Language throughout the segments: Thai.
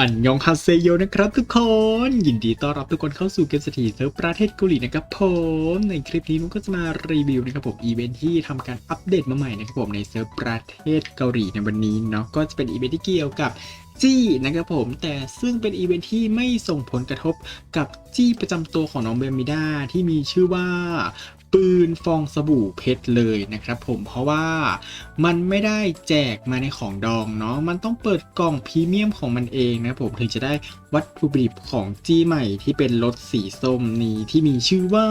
อันยองฮาเซโยนะครับทุกคน ยินดีต้อนรับทุกคนเข้าสู่เกมสถีเซิร์ฟประเทศเกาหลีนะครับผมในคลิปนี้ผมก็จะมารีวิวนะครับผมอีเวนท์ที่ทำการอัปเดตมาใหม่นะครับผมในเซิร์ฟประเทศเกาหลีในวันนี้เนาะก็จะเป็นอีเวนท์ที่เกี่ยวกับจี้นะครับผมแต่ซึ่งเป็นอีเวนท์ที่ไม่ส่งผลกระทบกับจี้ประจำตัวของน้องเบมิด้าที่มีชื่อว่า ปืนฟองสบู่เพชรเลยนะครับผมเพราะว่ามันไม่ได้แจกมาในของดองเนาะมันต้องเปิดกล่องพรีเมียมของมันเองนะผมถึงจะได้วัตถุดิบของจี้ใหม่ที่เป็นรถสีส้มนี้ที่มีชื่อว่า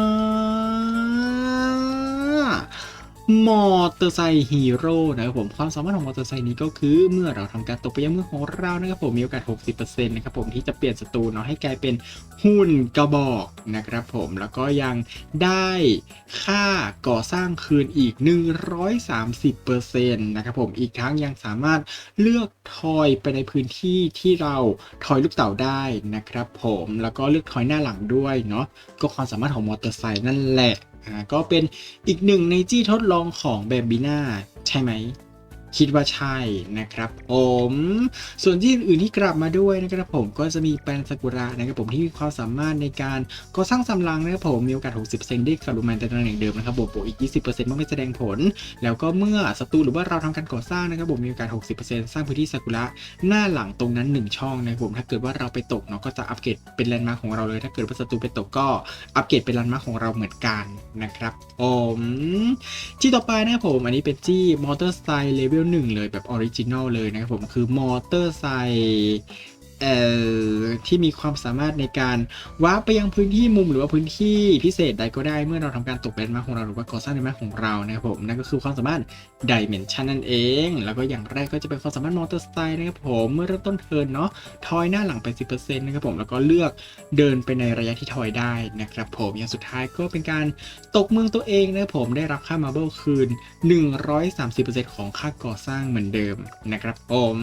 มอเตอร์ไซค์ฮีโร่นะครับผมความสามารถของมอเตอร์ไซค์นี้ก็คือเมื่อเราทำการตกไปยังเมืองของเรานะครับผมมีโอกาส 60%นะครับผมที่จะเปลี่ยนศัตรูเนาะให้กลายเป็นหุ่นกระบอกนะครับผมแล้วก็ยังได้ค่าก่อสร้างคืนอีก 130%นะครับผมอีกทั้งยังสามารถเลือกทอยไปในพื้นที่ที่เราทอยลูกเต๋าได้นะครับผมแล้วก็เลือกทอยหน้าหลังด้วยเนาะก็ความสามารถของมอเตอร์ไซค์นั่นแหละ อ่าก็เป็นอีกหนึ่งในจี้ทดลองของแบบบีน่าใช่ไหม คิดว่าใช่นะครับผมส่วนที่อื่นที่กลับมาด้วยนะครับผมก็จะมีแปลนซากุระนะครับผมที่มีความสามารถในการก่อสร้างสำลังนะครับผมมีโอกาส 60%ได้กลับลงมาในตำแหน่งเดิมนะครับผมบวกอีก 20%เมื่อไม่แสดงผล แล้วก็เมื่อศัตรูหรือว่าเราทำการก่อสร้างนะครับผมมีโอกาส 60%สร้างพื้นที่ซากุระหน้าหลังตรงนั้น 1 ช่องนะครับผมถ้าเกิดว่าเราไปตกเนาะก็จะอัปเกรดเป็นแลนด์มาร์คของเราเลย ถ้าเกิดว่าศัตรูไปตกก็อัปเกรดเป็นแลนด์มาร์คของเราเหมือนกันนะครับผมที่ต่อไปนะครับผมอันนี้เป็นจี้มอเตอร์ไซค์เลเวลหนึ่งเลยแบบออริจินอลเลยนะครับผมคือมอเตอร์ไซค์ เอ่อที่มีความสามารถในการวาร์ปไปยังพื้นที่มุมหรือว่าพื้นที่พิเศษใดก็ได้เมื่อเราทำการตกแลนมาของเราหรือว่าก่อสร้างแลนมาของเรานะครับผมนั่นก็คือความสามารถ Dimension นั่นเอง แล้วก็อย่างแรกก็จะเป็นความสามารถมอเตอร์สไตล์นะครับผมเมื่อเริ่มต้นเทินเนาะทอยหน้าหลังไป 10%นะครับผมแล้วก็เลือกเดินไปในระยะที่ทอยได้นะครับผมอย่างสุดท้ายก็เป็นการตกเมืองตัวเองนะครับผมได้รับค่ามาร์เบิลคืน 130%ของค่าก่อสร้างเหมือนเดิมนะครับผม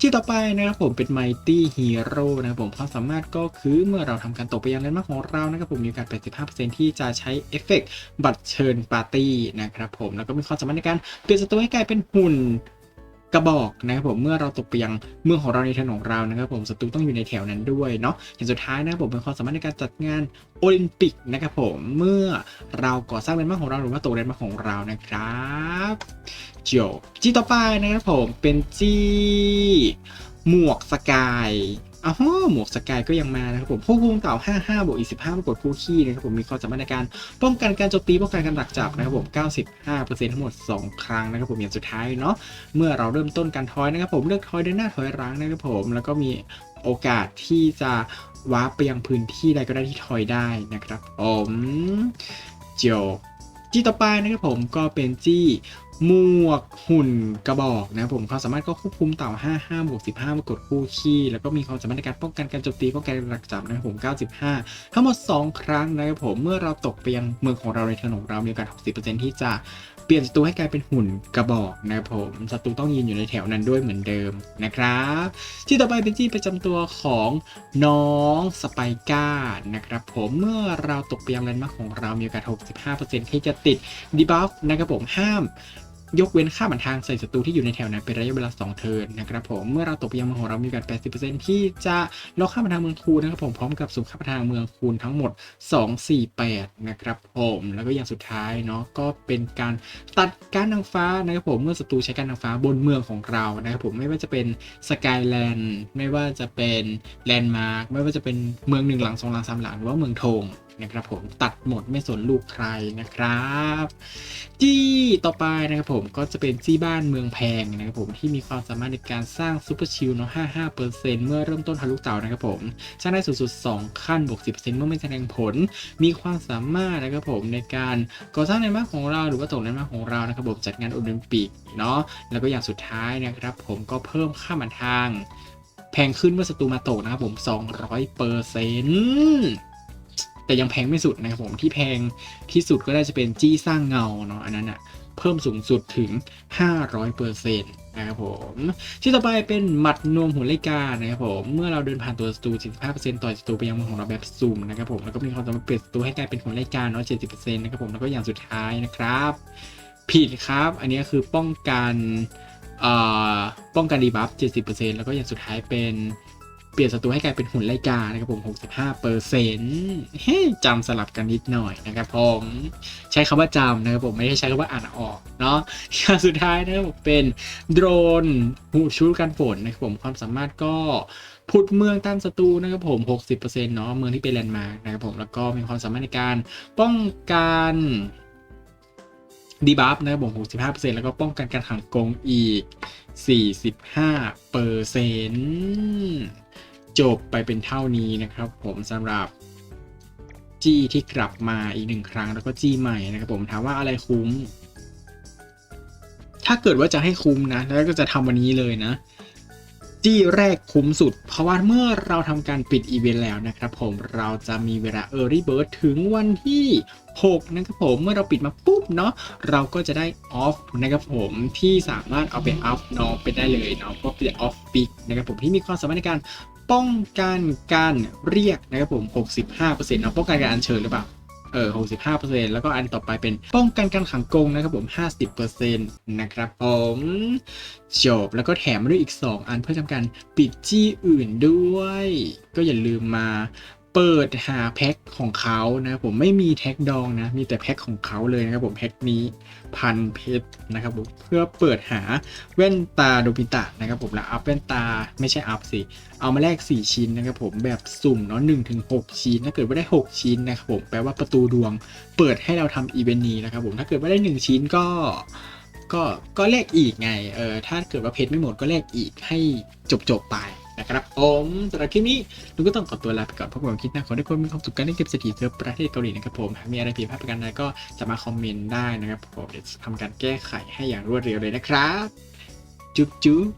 ที่ต่อไปนะครับผมเป็นไมลี่ Mighty Hero นะครับผมความสามารถก็คือเมื่อเราทำการตกไปยังแลนด์มาร์คของเรานะครับผมมีโอกาส 85%ที่จะใช้เอฟเฟกต์บัตรเชิญปาร์ตี้นะครับผมแล้วก็มีความสามารถในการเปลี่ยนศัตรูให้กลายเป็นหุ่นกระบอกนะครับผมเมื่อเราตกไปยังเมืองของเราในถนนของเรานะครับผมศัตรูต้องอยู่ในแถวนั้นด้วยเนาะอย่างสุดท้ายนะครับผมเป็นความสามารถในการจัดงานโอลิมปิกนะครับผมเมื่อเราก่อสร้างแลนด์มาร์คของเราหรือว่าตกแลนด์มาร์คของเรานะครับจบจี้ต่อไปนะครับผมเป็นจี้ หมวกสกายอ้าวหมวกสกายก็ยังมานะครับผมควบคุมเต่า 55 บวกอีก15ปรากฏคู่ขี้นะครับผมมีความสามารถในการป้องกันการโจมตีป้องกันการดักจับนะครับผม 95%ทั้งหมด 2 ครั้งนะครับผมอย่างสุดท้ายเนาะเมื่อเราเริ่มต้นการทอยนะครับผมเลือกทอยเดินหน้าถอยหลังนะครับผมแล้วก็มีโอกาสที่จะวาร์ปไปยังพื้นที่ใดก็ได้ที่ทอยได้นะครับผมจบ จี้ต่อไปนะครับผมก็เป็นจี้หมวกหุ่นกระบอกนะครับผมความสามารถก็ควบคุมเต่า 55บวก15มากดคู่ขี้แล้วก็มีความสามารถในการป้องกันการโจมตีป้องกันการักจับนะครับผม 95 ทั้งหมด 2 ครั้งนะครับผมเมื่อเราตกไปยังเมืองของเราในถนนของเรามีโอกาส 60%ที่จะ เปลี่ยนศัตรูให้กลายเป็นหุ่นกระบอกนะครับผมศัตรูต้องยืนอยู่ในแถวนั้นด้วยเหมือนเดิมนะครับ ที่ต่อไปเป็นที่ประจำตัวของน้องสไปก้านะครับผมเมื่อเราตกเปียังแลนด์มาของเรามีโอกาส 65%ที่จะติดดีบัฟนะครับผมห้าม ยกเว้นค่าบันทางใส่ศัตรูที่อยู่ในแถวนั้นเป็นระยะเวลา 2 เทิร์นนะครับผมเมื่อเราตกไปยังเมืองของเรามีโอกาส80%ที่จะล็อกค่าบันทางเมืองคูณนะครับผมพร้อมกับสุ่มค่าบันทางเมืองคูณทั้งหมด 2 4 8 นะครับผมแล้วก็อย่างสุดท้ายเนาะก็เป็นการตัดการนางฟ้านะครับผมเมื่อศัตรูใช้การนางฟ้าบนเมืองของเรานะครับผมไม่ว่าจะเป็นสกายแลนด์ไม่ว่าจะเป็นแลนด์มาร์คไม่ว่าจะเป็นเมืองหนึ่งหลังสองหลังสามหลังหรือว่าเมืองธง นะครับผมตัดหมดไม่สนลูกใครนะครับจี้ต่อไปนะครับผมก็จะเป็นจี้บ้านเมืองแพงนะครับผมที่มีความสามารถในการสร้างซูเปอร์ชิลเนาะ55%เมื่อเริ่มต้นทะลุเต่านะครับผมสร้างได้สูงสุด 2 ขั้นบวก10%เมื่อไม่แสดงผล มีความสามารถนะครับผมในการก่อสร้างในบ้านของเราหรือว่าตกในบ้านของเรานะครับผมจัดงานโอลิมปิกเนาะแล้วก็อย่างสุดท้ายนะครับ ผมก็เพิ่มค่ามันทางแพงขึ้นเมื่อศัตรูมาตกนะครับผม 200% แต่ยังแพงไม่สุดนะครับผมที่แพงที่สุดก็ได้จะเป็นจี้สร้างเงาเนาะอันนั้นอะเพิ่มสูงสุดถึง 500%นะครับผมที่ต่อไปเป็นหมัดนวมหุ่นไลกานะครับผมเมื่อเราเดินผ่านตัวศัตรู75%ต่อยศัตรูไปยังมือของเราแบบซูมนะครับผมแล้วก็มีความสามารถเปลี่ยนศัตรูให้กลายเป็นหุ่นไลกาเนาะ70%นะครับผมแล้วก็อย่างสุดท้ายนะครับ ผิดครับ อันนี้คือป้องกันเอ่อป้องกันดีบัฟ70%แล้วก็อย่างสุดท้ายเป็น ปลี่ยนศัตรูให้กลายเป็นหุ่นไลกานะครับผม65เปอร์เซ็นต์จำสลับกันนิดหน่อยนะครับผมใช้คำว่าจำนะครับผมไม่ได้ใช้คำว่าอ่านออกเนาะอย่างสุดท้ายนะครับผมเป็นโดรนหูชุดกันฝนนะครับผมความสามารถก็พุดเมืองต้านศัตรูนะครับผม 60%เนาะเมืองที่เป็นแลนด์มาร์กนะครับผมแล้วก็มีความสามารถในการป้องกันดีบัฟนะครับผม65%แล้วก็ป้องกันการขังกงอีก 45เปอร์เซ็นต์ จบไปเป็นเท่านี้นะครับผมสำหรับจี้ที่กลับมาอีกหนึ่งครั้งแล้วก็จี้ใหม่นะครับผมถามว่าอะไรคุ้ม ถ้าเกิดว่าจะให้คุ้มนะ แล้วก็จะทำวันนี้เลยนะ จี้แรกคุ้มสุด เพราะว่าเมื่อเราทำการปิดอีเวนต์แล้วนะครับผมเราจะมีเวลา Early Bird ถึงวันที่ 6 นะครับผมเมื่อเราปิดมาปุ๊บเนาะเราก็จะได้ออฟนะครับผมที่สามารถเอาไปอัพน้องไปได้เลยเนาะก็เป็นออฟปิกนะครับผมที่มีความสามารถในการ ป้องกันการเรียกนะครับผม 65%เนาะป้องกันการอัญเชิญหรือเปล่าเออ65%แล้วก็อันต่อไปเป็นป้องกันการขังกงนะครับผม 50%นะครับผมจบแล้วก็แถมมาด้วยอีก 2 อันเพื่อทำการปิดจี้อื่นด้วย ก็อย่าลืมมา เปิดหาแพ็คของเขานะครับผมไม่มีแท็กดองนะมีแต่แพ็คของเขาเลยนะครับผมแพ็คนี้พันเพชรนะครับผมเพื่อเปิดหาแว่นตาโดบิตะนะครับผมแล้วอัพแว่นตาไม่ใช่อัพสิเอามาแลก4 ชิ้นนะครับผมแบบสุ่มเนาะ1ถึง6ชิ้นถ้าเกิดว่าได้ 6 ชิ้นนะครับผมแปลว่าประตูดวง เปิดให้เราทำอีเวนต์นี้นะครับผมถ้าเกิดว่าได้ 1 ชิ้นก็ก็ก็แลกอีกไงเออถ้าเกิดว่าเพชรไม่หมดก็แลกอีกให้จบจบไป นะครับผมสำหรับคลิปนี้ลุงก็ต้องขอตัวลาไปก่อนพบกันคลิปหน้าขอให้ทุกคนมีความสุขกันเล่นเกมเศรษฐีเซิร์ฟประเทศเกาหลีนะครับผมหากมีอะไรผิดพลาดประการใดก็สามารถคอมเมนต์ได้นะครับผมเดี๋ยวจะทำการแก้ไขให้อย่างรวดเร็วเลยนะครับ จุ๊บจุ๊บ